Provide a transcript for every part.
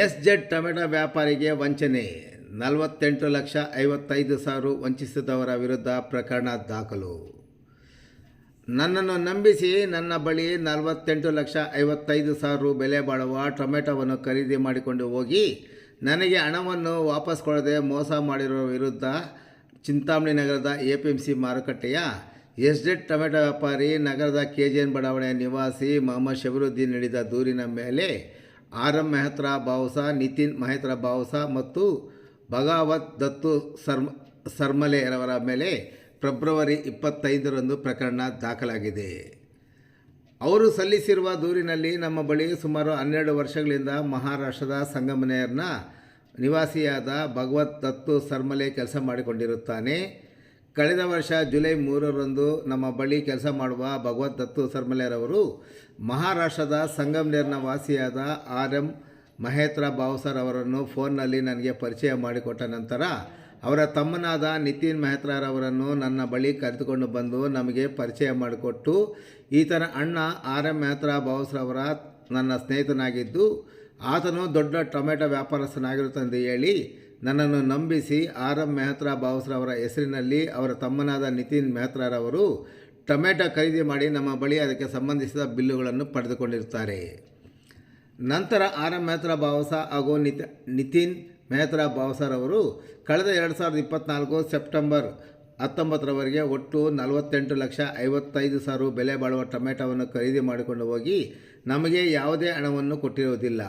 S Z tomato ವ್ಯಾಪಾರಿಗೆ ವಂಚನೆ. ನಲವತ್ತೆಂಟು ಲಕ್ಷ ಐವತ್ತೈದು ಸಾವಿರ ವಂಚಿಸಿದವರ ವಿರುದ್ಧ ಪ್ರಕರಣ ದಾಖಲು. ನನ್ನನ್ನು ನಂಬಿಸಿ, ನನ್ನ ಬಳಿ ನಲವತ್ತೆಂಟು ಲಕ್ಷ ಐವತ್ತೈದು ಸಾವಿರ ಬೆಲೆ ಬಾಳುವ ಟೊಮೆಟೊವನ್ನು ಖರೀದಿ ಮಾಡಿಕೊಂಡು ಹೋಗಿ, ನನಗೆ ಹಣವನ್ನು ವಾಪಸ್ ಕೊಡದೆ ಮೋಸ ಮಾಡಿರುವ ವಿರುದ್ಧ ಚಿಂತಾಮಣಿ ನಗರದ ಎ ಪಿ ಎಂ ಸಿ ಮಾರುಕಟ್ಟೆಯ ಎಸ್ ಜೆಡ್ ಟೊಮೆಟೊ ವ್ಯಾಪಾರಿ ನಗರದ ಕೆ ಜಿ ಎನ್ ಬಡಾವಣೆಯ ನಿವಾಸಿ ಮೊಹಮ್ಮದ್ ಶಬರುದ್ದೀನ್ ನೀಡಿದ ದೂರಿನ ಮೇಲೆ ಆರ್ ಎಂ ಮೆಹತ್ರಾ ಬಾವುಸ, ನಿತಿನ್ ಮಹೇತ್ರ ಬಾವುಸ ಮತ್ತು ಭಗಾವತ್ ದತ್ತು ಸರ್ಮ ಸರ್ಮಲೆರವರ ಮೇಲೆ ಫೆಬ್ರವರಿ ಇಪ್ಪತ್ತೈದರಂದು ಪ್ರಕರಣ ದಾಖಲಾಗಿದೆ. ಅವರು ಸಲ್ಲಿಸಿರುವ ದೂರಿನಲ್ಲಿ ನಮ್ಮ ಬಳಿ ಸುಮಾರು ಹನ್ನೆರಡು ವರ್ಷಗಳಿಂದ ಮಹಾರಾಷ್ಟ್ರದ ಸಂಗಮನೆಯರ್ನ ನಿವಾಸಿಯಾದ ಭಗವತ್ ದತ್ತು ಸರ್ಮಲೆ ಕೆಲಸ ಮಾಡಿಕೊಂಡಿರುತ್ತಾನೆ. ಕಳೆದ ವರ್ಷ ಜುಲೈ ಮೂರರಂದು ನಮ್ಮ ಬಳಿ ಕೆಲಸ ಮಾಡುವ ಭಗವತ್ ದತ್ತು ಸರ್ಮಲೆಯರವರು ಮಹಾರಾಷ್ಟ್ರದ ಸಂಗಮ್ನೇರ್ನ ವಾಸಿಯಾದ ಆರ್ ಎಂ ಮಹೇತ್ರ ಬಾವ್ಸರ್ ಅವರನ್ನು ಫೋನ್ನಲ್ಲಿ ನನಗೆ ಪರಿಚಯ ಮಾಡಿಕೊಟ್ಟ ನಂತರ ಅವರ ತಮ್ಮನಾದ ನಿತಿನ್ ಮೆಹ್ತಾರವರನ್ನು ನನ್ನ ಬಳಿ ಕರೆದುಕೊಂಡು ಬಂದು ನಮಗೆ ಪರಿಚಯ ಮಾಡಿಕೊಟ್ಟು ಈತನ ಅಣ್ಣ ಆರ್ ಎಂ ಮೆಹ್ತಾ ಬಾವ್ಸ್ರವರ ನನ್ನ ಸ್ನೇಹಿತನಾಗಿದ್ದು ಆತನು ದೊಡ್ಡ ಟೊಮೆಟೊ ವ್ಯಾಪಾರಸ್ಥನಾಗಿರುತ್ತಂದು ಹೇಳಿ, ನನ್ನನ್ನು ನಂಬಿಸಿ ಆರ್ ಎಂ ಮೆಹ್ತಾ ಬಾವಸ್ರವರ ಹೆಸರಿನಲ್ಲಿ ಅವರ ತಮ್ಮನಾದ ನಿತಿನ್ ಮೆಹ್ತಾರವರು ಟೊಮೆಟೊ ಖರೀದಿ ಮಾಡಿ ನಮ್ಮ ಬಳಿ ಅದಕ್ಕೆ ಸಂಬಂಧಿಸಿದ ಬಿಲ್ಲುಗಳನ್ನು ಪಡೆದುಕೊಂಡಿರುತ್ತಾರೆ. ನಂತರ ಆರ್ ಎಂ ಮೆಹ್ತಾ ಬಾವಸ ಹಾಗೂ ನಿತ, ನಿತಿನ್ ಮೆಹ್ತಾ ಬಾವಸರವರು ಕಳೆದ ಎರಡು ಸಾವಿರದ ಇಪ್ಪತ್ತ್ನಾಲ್ಕು ಸೆಪ್ಟೆಂಬರ್ ಹತ್ತೊಂಬತ್ತರವರೆಗೆ ಒಟ್ಟು ನಲವತ್ತೆಂಟು ಲಕ್ಷ ಐವತ್ತೈದು ಸಾವಿರ ಬೆಲೆ ಬಾಳುವ ಟೊಮೆಟೊವನ್ನು ಖರೀದಿ ಮಾಡಿಕೊಂಡು ಹೋಗಿ ನಮಗೆ ಯಾವುದೇ ಹಣವನ್ನು ಕೊಟ್ಟಿರುವುದಿಲ್ಲ.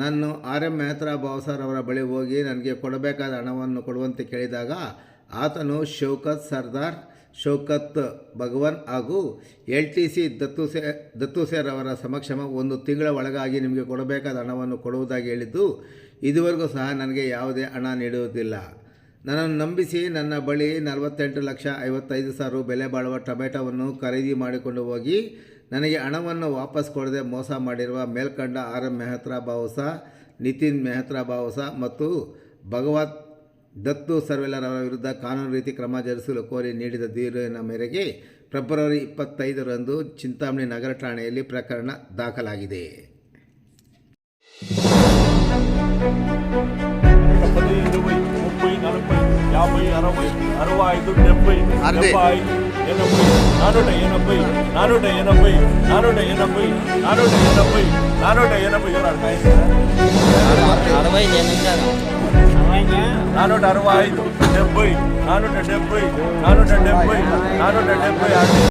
ನಾನು ಆರ್ ಎಂ ಮೆಹ್ತಾ ಬಾವಸರ್ ಅವರ ಬಳಿ ಹೋಗಿ ನನಗೆ ಕೊಡಬೇಕಾದ ಹಣವನ್ನು ಕೊಡುವಂತೆ ಕೇಳಿದಾಗ ಆತನು ಶೌಕತ್ ಸರ್ದಾರ್, ಶೌಕತ್ ಭಗವಾನ್ ಹಾಗೂ ಎಲ್ ಟಿ ಸಿ ದತ್ತುಸೆ ಸೇರ್ ಅವರ ಸಮಕ್ಷಮ ಒಂದು ತಿಂಗಳ ಒಳಗಾಗಿ ನಿಮಗೆ ಕೊಡಬೇಕಾದ ಹಣವನ್ನು ಕೊಡುವುದಾಗಿ ಹೇಳಿದ್ದು, ಇದುವರೆಗೂ ಸಹ ನನಗೆ ಯಾವುದೇ ಹಣ ನೀಡುವುದಿಲ್ಲ. ನನ್ನನ್ನು ನಂಬಿಸಿ ನನ್ನ ಬಳಿ ನಲವತ್ತೆಂಟು ಲಕ್ಷ ಐವತ್ತೈದು ಸಾವಿರ ಬೆಲೆ ಬಾಳುವ ಟೊಮೆಟೊವನ್ನು ಖರೀದಿ ಮಾಡಿಕೊಂಡು ಹೋಗಿ ನನಗೆ ಹಣವನ್ನು ವಾಪಸ್ ಕೊಡದೆ ಮೋಸ ಮಾಡಿರುವ ಮೇಲ್ಕಂಡ ಆರ್ ಎಂ ಮೆಹತ್ರಾ ಬಾವುಸ, ನಿತಿನ್ ಮೆಹತ್ರಾ ಬಾವುಸ ಮತ್ತು ಭಗವತ್ ದತ್ತು ಸರ್ವೆಲರ್ ಅವರ ವಿರುದ್ಧ ಕಾನೂನು ರೀತಿ ಕ್ರಮ ಜರುಗಿಸಲು ಕೋರಿ ನೀಡಿದ ದೂರಿನ ಮೇರೆಗೆ ಫೆಬ್ರವರಿ ಇಪ್ಪತ್ತೈದರಂದು ಚಿಂತಾಮಣಿ ನಗರ ಠಾಣೆಯಲ್ಲಿ ಪ್ರಕರಣ ದಾಖಲಾಗಿದೆ. అరవై అరవై ఐదు డెబ్బై అరవై. డెబ్బై ఐదు ఎనభై నానూట ఎనభై నానూట ఎనభై నానూట ఎనభై నానూట ఎనభై నానూట ఎనభై అరవై నేను నానూట అరవై ఐదు డెబ్బై నానూట డెబ్బై నానూట డెబ్బై నానూట డెబ్బై ఐదు